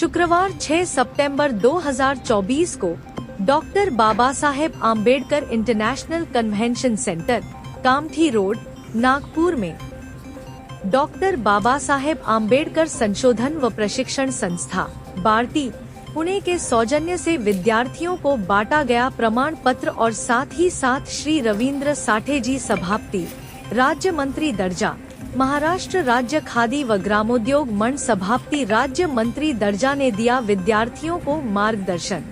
शुक्रवार 6 सितंबर 2024 को doctor Baba Saheb Ambedkar international convention centre, Kamthi road, Nagpur में। डॉक्टर बाबा साहेब आम्बेडकर संशोधन व प्रशिक्षण संस्था बार्टी पुणे के सौजन्य से विद्यार्थियों को बांटा गया प्रमाण पत्र और साथ ही साथ श्री रविंद्र साठे जी सभापति, राज्य मंत्री दर्जा। महाराष्ट्र राज्य खादी व ग्रामोद्योग मंड सभापति राज्य मंत्री दर्जा ने दिया विद्यार्थियों को मार्गदर्शन।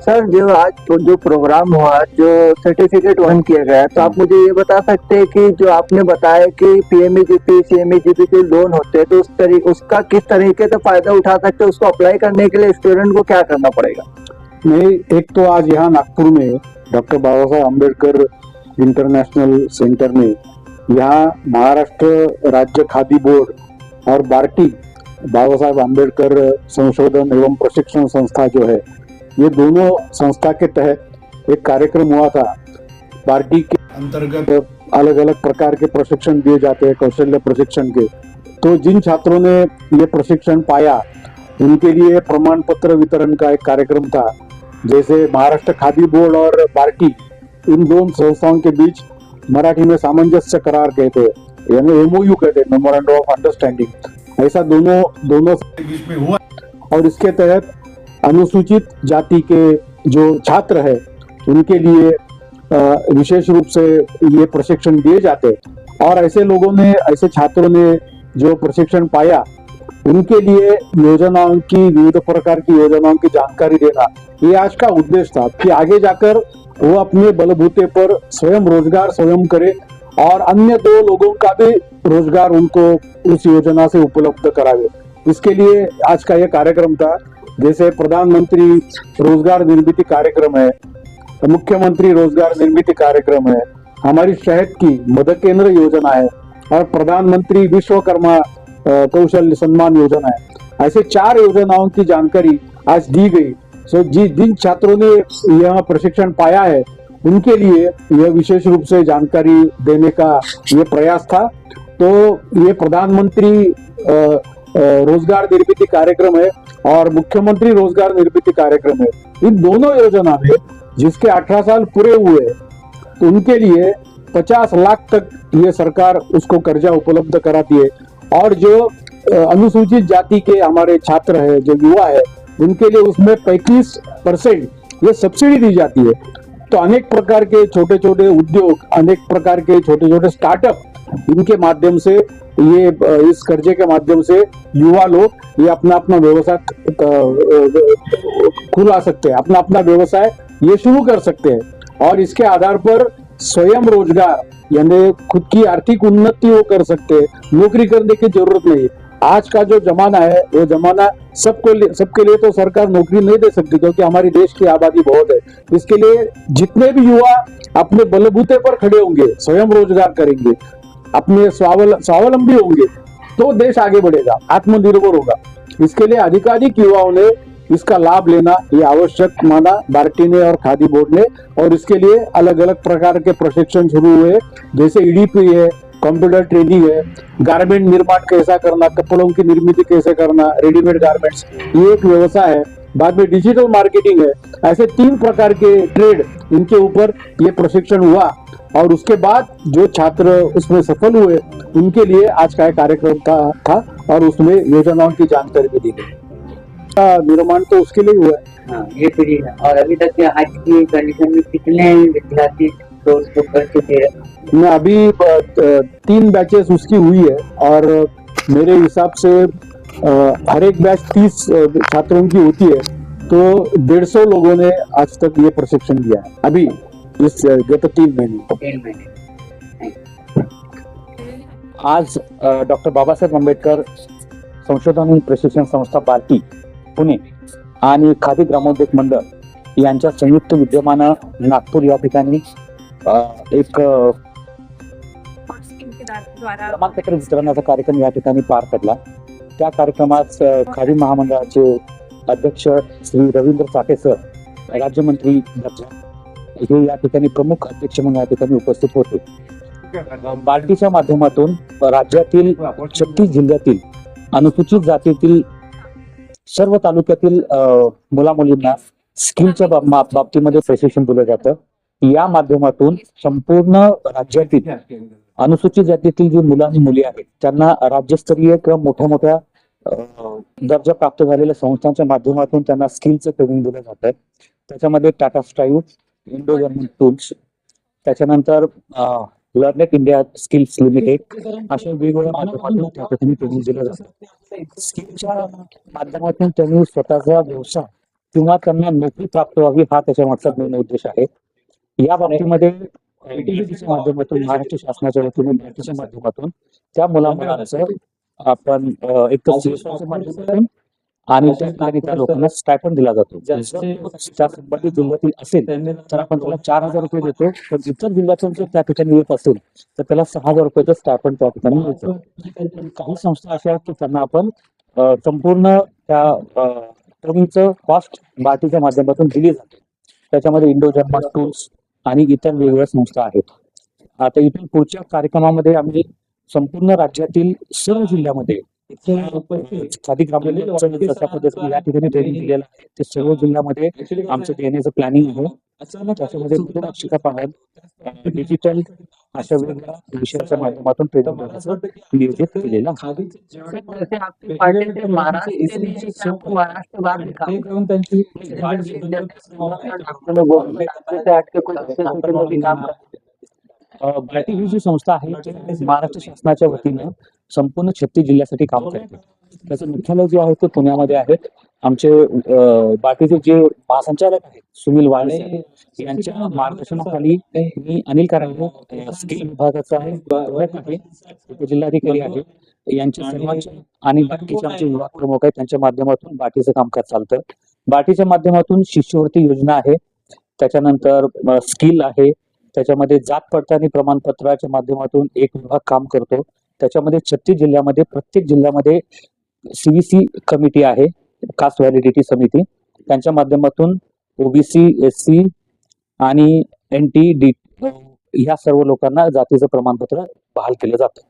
सर जो आज तो जो प्रोग्राम हुआ जो सर्टिफिकेट वन किया गया तो आप मुझे ये बता सकते हैं कि जो आपने बताया कि पीएमईजीपी सीएमईजीपी के लोन होते हैं तो उस तरीके उसका किस तरीके से फ़ायदा उठा सकते हैं उसको अप्लाई करने के लिए स्टूडेंट को क्या करना पड़ेगा? नहीं एक तो आज यहाँ नागपुर में डॉक्टर बाबा साहब अंबेडकर इंटरनेशनल सेंटर में, यहाँ महाराष्ट्र राज्य खादी बोर्ड और बार्टी बाबा साहेब आम्बेडकर संशोधन एवं प्रशिक्षण संस्था जो है, ये दोनों संस्था के तहत एक कार्यक्रम हुआ था। बार्टी के अंतर्गत अलग अलग प्रकार के प्रशिक्षण दिए जाते हैं, कौशल्य प्रशिक्षण के। तो जिन छात्रों ने ये प्रशिक्षण पाया, उनके लिए प्रमाण पत्र वितरण का एक कार्यक्रम था, जैसे महाराष्ट्र खादी बोर्ड और बार्टी। इन दोनों संस्थाओं के बीच मराठी में सामंजस्य करार कहते हैं यानी एमओयू कहते हैं मेमोरेंडम ऑफ़ अंडरस्टैंडिंग ऐसा दोनों दोनों के बीच में हुआ और इसके तहत अनुसूचित जाति के जो छात्र है, उनके लिए विशेष रूप से ये प्रशिक्षण दिए जाते हैं। और ऐसे लोगों ने, ऐसे छात्रों ने जो प्रशिक्षण पाया, उनके लिए योजनाओं की, विविध प्रकार की योजनाओं की जानकारी देना, ये आज का उद्देश्य था कि आगे जाकर वो अपने बलबूते पर स्वयं रोज़गार स्वयं करे और अन्य दो लोगों का भी रोज़गार उनको उस योजना से उपलब्ध करावे। इसके लिए आज का यह कार्यक्रम था। जैसे प्रधानमंत्री रोज़गार निर्मित कार्यक्रम है मुख्यमंत्री रोज़गार निर्मित कार्यक्रम है, हमारी शहद की मदद केंद्र योजना है और प्रधानमंत्री विश्वकर्मा कौशल सम्मान योजना है। ऐसे चार योजनाओं की जानकारी आज दी गई। सो जि, जिन छात्रों ने यह प्रशिक्षण पाया है, उनके लिए यह विशेष रूप से जानकारी देने का ये प्रयास था। तो ये प्रधानमंत्री रोज़गार निर्मित कार्यक्रम है और मुख्यमंत्री रोज़गार निर्मित कार्यक्रम है। इन दोनों योजना में जिसके 18 साल पूरे हुए तो उनके लिए 50 लाख तक ये सरकार उसको कर्जा उपलब्ध कराती है। और जो अनुसूचित जाति के हमारे छात्र है, जो युवा है उनके लिए उसमें 35 परसेंट ये सब्सिडी दी जाती है। तो अनेक प्रकार के छोटे छोटे उद्योग, अनेक प्रकार के छोटे छोटे स्टार्टअप इनके माध्यम से, ये, इस कर्जे के माध्यम से युवा लोग ये अपना अपना व्यवसाय खुला सकते हैं अपना अपना व्यवसाय ये शुरू कर सकते हैं। और इसके आधार पर स्वयं रोज़गार, यानी खुद की आर्थिक उन्नति वो कर सकते हैं। नौकरी करने की ज़रूरत नहीं आज का जो जमाना है, वो जमाना सबको सबके लिए तो सरकार नौकरी नहीं दे सकती, क्योंकि हमारी देश की आबादी बहुत है। इसके लिए जितने भी युवा अपने बलबूते पर खड़े होंगे, स्वयं रोज़गार करेंगे, अपने स्वावल, स्वावलंबी होंगे तो देश आगे बढ़ेगा, आत्मनिर्भर होगा। इसके लिए अधिकाधिक युवाओं ने इसका लाभ लेना, ये आवश्यक माना, बार्टी ने और खादी बोर्ड ने। और इसके लिए अलग अलग प्रकार के प्रशिक्षण शुरू हुए, जैसे ईडीपी है कंप्यूटर ट्रेनिंग है। गारमेंट निर्माण कैसा करना कपड़ों की निर्मित कैसे करना रेडीमेड गारमेंट्स ये एक व्यवसाय है। बाद में डिजिटल मार्केटिंग है। ऐसे तीन प्रकार के ट्रेड इनके ऊपर ये प्रशिक्षण हुआ। और उसके बाद जो छात्र उसमें सफल हुए उनके लिए आज का कार्यक्रम था, था और उसमें योजनाओं की जानकारी भी दी गई। निर्माण तो उसके लिए हुआ है। हाँ ये फ्री है। और अभी तक आज की कंडीशन में कितने विद्यार्थी तो उसको कर चुके हैं। मैं अभी तीन बैचेस उसकी हुई है और मेरे हिसाब से हर एक बैच तीस छात्रों की होती है तो डेढ़ सौ लोगों ने आज तक ये प्रशिक्षण दिया है अभी इस गत तीन महीने। तीन महीने। आज डॉक्टर बाबासाहेब आंबेडकर संशोधन आणि प्रशिक्षण संस्था पार्टी पुणे आणि खादी ग्रामोद्योग मंडळ यांच्या संयुक्त विद्यमानं नागपूर या ठिकाणी एक प्रमाणपत्र वितरणाचा कार्यक्रम या ठिकाणी पार पडला. त्या कार्यक्रमात खादी महामंडळाचे अध्यक्ष श्री रवींद्र साठे सर राज्यमंत्री हे या ठिकाणी प्रमुख अध्यक्ष म्हणून या ठिकाणी उपस्थित होते. बाल्टीच्या माध्यमातून राज्यातील छत्तीस जिल्ह्यातील अनुसूचित जातीतील सर्व तालुक्यातील मुलामुलींना स्किलच्या बाबतीमध्ये प्रशिक्षण दिलं जातं. या माध्यमातून संपूर्ण राज्यातील अनुसूचित जातीतील जी मुलं आणि मुली आहेत त्यांना राज्यस्तरीय किंवा मोठ्या मोठ्या दर्जा प्राप्त झालेल्या संस्थांच्या माध्यमातून त्यांना स्किलचं ट्रेनिंग दिलं जातं. त्याच्यामध्ये Tata strive Indo German tools त्याच्यानंतर लर्नेट इंडिया स्किल्स लिमिटेड अशा वेगवेगळ्या माध्यमातून त्या ठिकाणी ट्रेनिंग दिलं जातं. स्किलच्या माध्यमातून त्यांनी स्वतःचा व्यवसाय किंवा त्यांना नोकरी प्राप्त व्हावी हा त्याच्या मागचा मेन उद्देश आहे. या बाबतीमध्ये BTC माध्यमातून महाराष्ट्र शासनाच्या वतीने बँकेच्या माध्यमातून त्या मुलामुलांचं आपण एक माध्यमातून आणि त्या ठिकाणी त्या लोकांना स्टायपन दिला जातो. त्या संबंधित जिल्ह्यातील असेल तर आपण त्याला चार हजार रुपये देतो. पण इतर जिल्ह्यातून जर त्या ठिकाणी येत असेल तर त्याला सहा हजार रुपयाचं स्टायपन त्या ठिकाणी मिळतं. काही संस्था अशा आहेत की त्यांना आपण संपूर्ण त्या ट्रमिंगचं कॉस्ट बाटीच्या माध्यमातून दिली जाते. त्याच्यामध्ये इंडो जर्मन टूल्स आणि इतर वेगवेगळ्या संस्था आहेत. आता इथून पुढच्या कार्यक्रमामध्ये आम्ही संपूर्ण राज्यातील सर्व जिल्ह्यामध्ये खादी ग्रामोद्योगचं या ठिकाणी ट्रेनिंग दिलेलं आहे ते सर्व जिल्ह्यामध्ये आमचं देण्याचं प्लॅनिंग आहे. त्याच्यामध्ये शिक्षिका पाहत डिजिटल अशा वेगवेगळ्या विषयाच्या माध्यमातून ट्रेनिंग देण्याचं नियोजित केलेलं आहे. जैसे आपके पार्टी से महाराष्ट्र के लिए आपको महाराष्ट्र बाहर भी काम डॉक्टर लोग बोलते हैं, से हट के कोई दूसरे क्षेत्र में भी काम करते अ, बार्टी ही जी संस्था आहे. ती महाराष्ट्र शासनाच्या वतीनं संपूर्ण छत्तीस जिल्ह्यासाठी काम करते. त्याचं मुख्यालय जे आहे ते पुण्यामध्ये आहे. आमचे बार्टीचे जे महासंचालक आहेत सुनील वाळे यांच्या मार्गदर्शनाखाली मी अनिल कारंगे स्किल विभागाचा आहे उपजिल्हाधिकारी आहे. यांच्या सर्वांच्या आणि बाकीचे आमचे विभाग प्रमुख आहेत त्यांच्या माध्यमातून बाटीचं कामकाज चालतं. बाटीच्या माध्यमातून शिष्यवृत्ती योजना आहे त्याच्यानंतर स्किल आहे त्याच्यामध्ये जात पडताळणी प्रमाणपत्राच्या माध्यमातून एक विभाग काम करतो. त्याच्यामध्ये छत्तीस जिल्ह्यामध्ये प्रत्येक जिल्ह्यामध्ये सीव्हीसी कमिटी आहे. कास्ट व्हॅलिडिटी समिती. त्यांच्या माध्यमातून ओबीसी एस सी आणि एन टी डी ह्या सर्व लोकांना जातीचं प्रमाणपत्र बहाल केलं जातं.